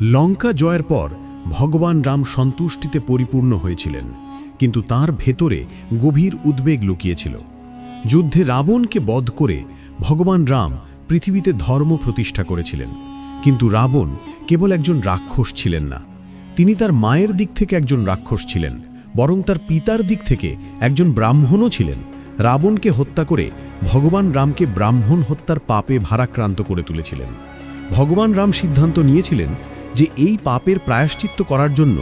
লঙ্কা জয়ের পর ভগবান রাম সন্তুষ্টিতে পরিপূর্ণ হয়েছিলেন, কিন্তু তার ভেতরে গভীর উদ্বেগ লুকিয়েছিল। যুদ্ধে রাবণকে বধ করে ভগবান রাম পৃথিবীতে ধর্ম প্রতিষ্ঠা করেছিলেন, কিন্তু রাবণ কেবল একজন রাক্ষস ছিলেন না। তিনি তার মায়ের দিক থেকে একজন রাক্ষস ছিলেন, বরং তার পিতার দিক থেকে একজন ব্রাহ্মণও ছিলেন। রাবণকে হত্যা করে ভগবান রামকে ব্রাহ্মণ হত্যার পাপে ভারাক্রান্ত করে তুলেছিলেন। ভগবান রাম সিদ্ধান্ত নিয়েছিলেন যে এই পাপের প্রায়শ্চিত্ত করার জন্য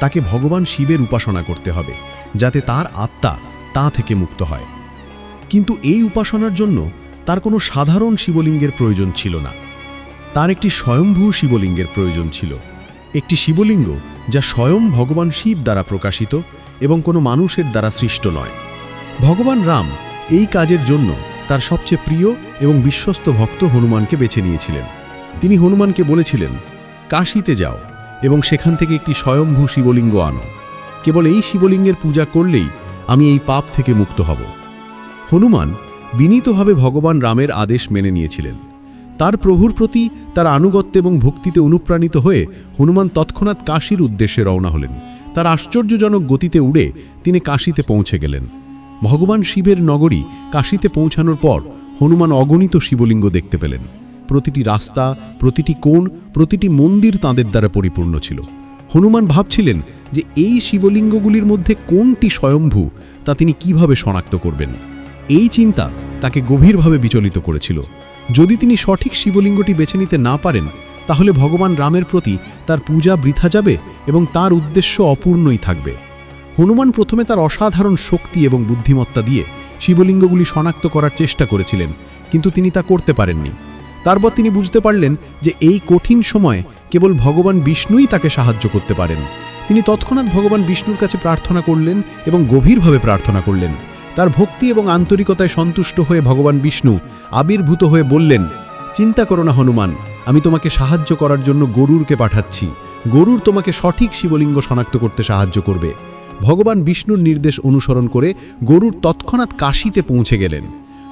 তাকে ভগবান শিবের উপাসনা করতে হবে, যাতে তার আত্মা তা থেকে মুক্ত হয়। কিন্তু এই উপাসনার জন্য তার কোনো সাধারণ শিবলিঙ্গের প্রয়োজন ছিল না। তার একটি স্বয়ম্ভূ শিবলিঙ্গের প্রয়োজন ছিল। একটি শিবলিঙ্গ যা স্বয়ং ভগবান শিব দ্বারা প্রকাশিত এবং কোনো মানুষের দ্বারা সৃষ্ট নয়। ভগবান রাম এই কাজের জন্য তার সবচেয়ে প্রিয় এবং বিশ্বস্ত ভক্ত হনুমানকে বেছে নিয়েছিলেন। তিনি হনুমানকে বলেছিলেন কাশীতে যাও এবং সেখান থেকে একটি স্বয়ম্ভূ শিবলিঙ্গ আনো। কেবল এই শিবলিঙ্গের পূজা করলেই আমি এই পাপ থেকে মুক্ত হব। হনুমান বিনীতভাবে ভগবান রামের আদেশ মেনে নিয়েছিলেন। তার প্রভুর প্রতি তার আনুগত্য এবং ভক্তিতে অনুপ্রাণিত হয়ে হনুমান তৎক্ষণাৎ কাশীর উদ্দেশ্যে রওনা হলেন। তার আশ্চর্যজনক গতিতে উড়ে তিনি কাশীতে পৌঁছে গেলেন। ভগবান শিবের নগরী কাশীতে পৌঁছানোর পর হনুমান অগণিত শিবলিঙ্গ দেখতে পেলেন। প্রতিটি রাস্তা, প্রতিটি কোণ, প্রতিটি মন্দির তাঁদের দ্বারা পরিপূর্ণ ছিল। হনুমান ভাবছিলেন যে এই শিবলিঙ্গগুলির মধ্যে কোনটি স্বয়ম্ভু, তা তিনি কীভাবে শনাক্ত করবেন। এই চিন্তা তাকে গভীরভাবে বিচলিত করেছিল। যদি তিনি সঠিক শিবলিঙ্গটি বেছে নিতে না পারেন, তাহলে ভগবান রামের প্রতি তার পূজা বৃথা যাবে এবং তার উদ্দেশ্য অপূর্ণই থাকবে। হনুমান প্রথমে তার অসাধারণ শক্তি এবং বুদ্ধিমত্তা দিয়ে শিবলিঙ্গগুলি শনাক্ত করার চেষ্টা করেছিলেন, কিন্তু তিনি তা করতে পারেননি। তারপর তিনি বুঝতে পারলেন যে এই কঠিন সময়ে কেবল ভগবান বিষ্ণুই তাকে সাহায্য করতে পারেন। তিনি তৎক্ষণাৎ ভগবান বিষ্ণুর কাছে প্রার্থনা করলেন এবং গভীরভাবে প্রার্থনা করলেন। তার ভক্তি এবং আন্তরিকতায় সন্তুষ্ট হয়ে ভগবান বিষ্ণু আবির্ভূত হয়ে বললেন, চিন্তা করো না হনুমান, আমি তোমাকে সাহায্য করার জন্য গরুরকে পাঠাচ্ছি। গরুর তোমাকে সঠিক শিবলিঙ্গ শনাক্ত করতে সাহায্য করবে। ভগবান বিষ্ণুর নির্দেশ অনুসরণ করে গরুর তৎক্ষণাৎ কাশিতে পৌঁছে গেলেন।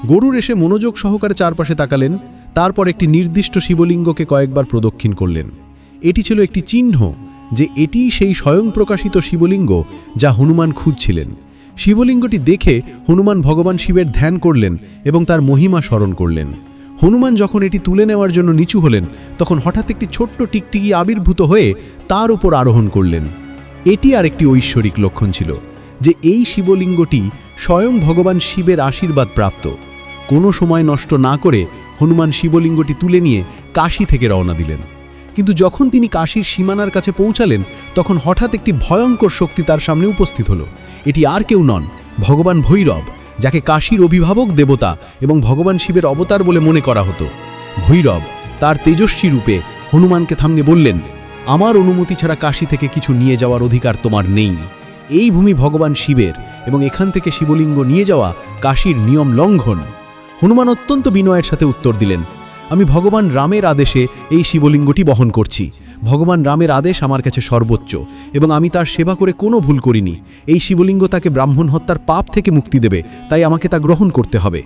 গরুর এসে মনোযোগ সহকারে চারপাশে তাকালেন। তারপর একটি নির্দিষ্ট শিবলিঙ্গকে কয়েকবার প্রদক্ষিণ করলেন। এটি ছিল একটি চিহ্ন যে এটিই সেই স্বয়ং প্রকাশিত শিবলিঙ্গ যা হনুমান খুঁজছিলেন। শিবলিঙ্গটি দেখে হনুমান ভগবান শিবের ধ্যান করলেন এবং তার মহিমা স্মরণ করলেন। হনুমান যখন এটি তুলে নেওয়ার জন্য নিচু হলেন, তখন হঠাৎ একটি ছোট্ট টিকটিকি আবির্ভূত হয়ে তার উপর আরোহণ করলেন। এটি আর একটি ঐশ্বরিক লক্ষণ ছিল যে এই শিবলিঙ্গটি স্বয়ং ভগবান শিবের আশীর্বাদ প্রাপ্ত। কোনো সময় নষ্ট না করে হনুমান শিবলিঙ্গটি তুলে নিয়ে কাশী থেকে রওনা দিলেন। কিন্তু যখন তিনি কাশীর সীমানার কাছে পৌঁছালেন, তখন হঠাৎ একটি ভয়ঙ্কর শক্তি তার সামনে উপস্থিত হলো। এটি আর কেউ নন, ভগবান ভৈরব, যাকে কাশীর অভিভাবক দেবতা এবং ভগবান শিবের অবতার বলে মনে করা হতো। ভৈরব, তার তেজস্বী রূপে হনুমানকে থামনে বললেন, আমার অনুমতি ছাড়া কাশী থেকে কিছু নিয়ে যাওয়ার অধিকার তোমার নেই। এই ভূমি ভগবান শিবের এবং এখান থেকে শিবলিঙ্গ নিয়ে যাওয়া কাশীর নিয়ম লঙ্ঘন। হনুমান অত্যন্ত বিনয়ের সাথে উত্তর দিলেন, আমি ভগবান রামের আদেশে এই শিবলিঙ্গটি বহন করছি। ভগবান রামের আদেশ আমার কাছে সর্বোচ্চ, এবং আমি তার সেবা করে কোনো ভুল করিনি। এই শিবলিঙ্গ তাকে ব্রাহ্মণ হত্যার পাপ থেকে মুক্তি দেবে, তাই আমাকে তা গ্রহণ করতে হবে।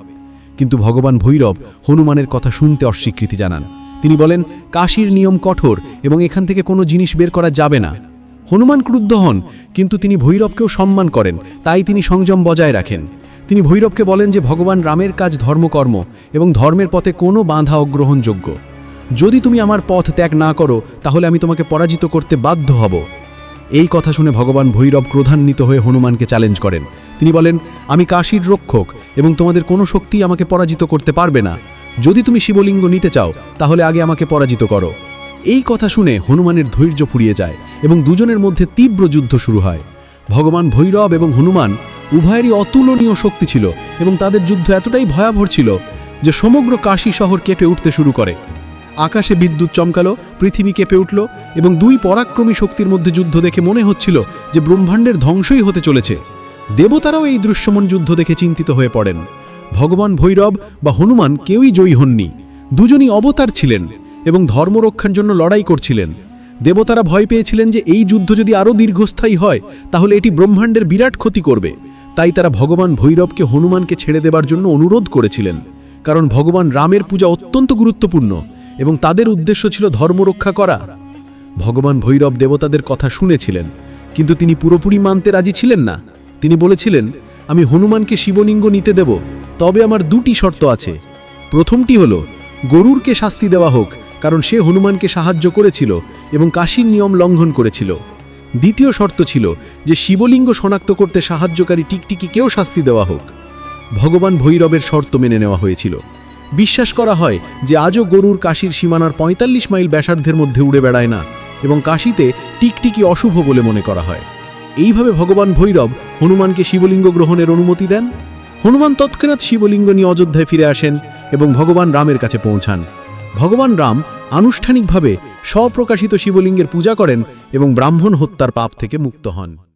কিন্তু ভগবান ভৈরব হনুমানের কথা শুনতে অস্বীকৃতি জানান। তিনি বলেন, কাশির নিয়ম কঠোর, এবং এখান থেকে কোনো জিনিস বের করা যাবে না। হনুমান ক্রুদ্ধ হন, কিন্তু তিনি ভৈরবকেও সম্মান করেন, তাই তিনি সংযম বজায় রাখেন। তিনি ভৈরবকে বলেন যে ভগবান রামের কাজ ধর্মকর্ম এবং ধর্মের পথে কোনো বাধা অগ্রহণযোগ্য। যদি তুমি আমার পথ ত্যাগ না করো, তাহলে আমি তোমাকে পরাজিত করতে বাধ্য হব। এই কথা শুনে ভগবান ভৈরব ক্রোধান্বিত হয়ে হনুমানকে চ্যালেঞ্জ করেন। তিনি বলেন, আমি কাশীর রক্ষক এবং তোমাদের কোনো শক্তি আমাকে পরাজিত করতে পারবে না। যদি তুমি শিবলিঙ্গ নিতে চাও, তাহলে আগে আমাকে পরাজিত করো। এই কথা শুনে হনুমানের ধৈর্য ফুরিয়ে যায় এবং দুজনের মধ্যে তীব্র যুদ্ধ শুরু হয়। ভগবান ভৈরব এবং হনুমান উভয়েরই অতুলনীয় শক্তি ছিল এবং তাদের যুদ্ধ এতটাই ভয়াবহ ছিল যে সমগ্র কাশী শহর কেঁপে উঠতে শুরু করে। আকাশে বিদ্যুৎ চমকালো, পৃথিবী কেঁপে উঠল এবং দুই পরাক্রমী শক্তির মধ্যে যুদ্ধ দেখে মনে হচ্ছিল যে ব্রহ্মাণ্ডের ধ্বংসই হতে চলেছে। দেবতারাও এই দৃশ্যমান যুদ্ধ দেখে চিন্তিত হয়ে পড়েন। ভগবান ভৈরব বা হনুমান কেউই জয়ী হননি। দুজনই অবতার ছিলেন এবং ধর্মরক্ষার জন্য লড়াই করছিলেন। দেবতারা ভয় পেয়েছিলেন যে এই যুদ্ধ যদি আরও দীর্ঘস্থায়ী হয়, তাহলে এটি ব্রহ্মাণ্ডের বিরাট ক্ষতি করবে। তাই তারা ভগবান ভৈরবকে হনুমানকে ছেড়ে দেবার জন্য অনুরোধ করেছিলেন, কারণ ভগবান রামের পূজা অত্যন্ত গুরুত্বপূর্ণ এবং তাদের উদ্দেশ্য ছিল ধর্ম রক্ষা করা। ভগবান ভৈরব দেবতাদের কথা শুনেছিলেন, কিন্তু তিনি পুরোপুরি মানতে রাজি ছিলেন না। তিনি বলেছিলেন, আমি হনুমানকে শিবলিঙ্গ নিতে দেব, তবে আমার দুটি শর্ত আছে। প্রথমটি হল, গরুরকে শাস্তি দেওয়া হোক, কারণ সে হনুমানকে সাহায্য করেছিল এবং কাশীর নিয়ম লঙ্ঘন করেছিল। দ্বিতীয় শর্ত ছিল যে শিবলিঙ্গ শনাক্ত করতে সাহায্যকারী টিকটিকিকেও শাস্তি দেওয়া হোক। ভগবান ভৈরবের শর্ত মেনে নেওয়া হয়েছিল। বিশ্বাস করা হয় যে আজও গরুর কাশীর সীমানার ৪৫ মাইল ব্যাসার্ধের মধ্যে উড়ে বেড়ায় না এবং কাশিতে টিকটিকি অশুভ বলে মনে করা হয়। এইভাবে ভগবান ভৈরব হনুমানকে শিবলিঙ্গ গ্রহণের অনুমতি দেন। হনুমান তৎক্ষণাৎ শিবলিঙ্গ নিয়ে অযোধ্যায় ফিরে আসেন এবং ভগবান রামের কাছে পৌঁছান। ভগবান রাম আনুষ্ঠানিকভাবে স্বপ্রকাশিত শিবলিঙ্গের পূজা করেন এবং ব্রাহ্মণ হত্যার পাপ থেকে মুক্ত হন।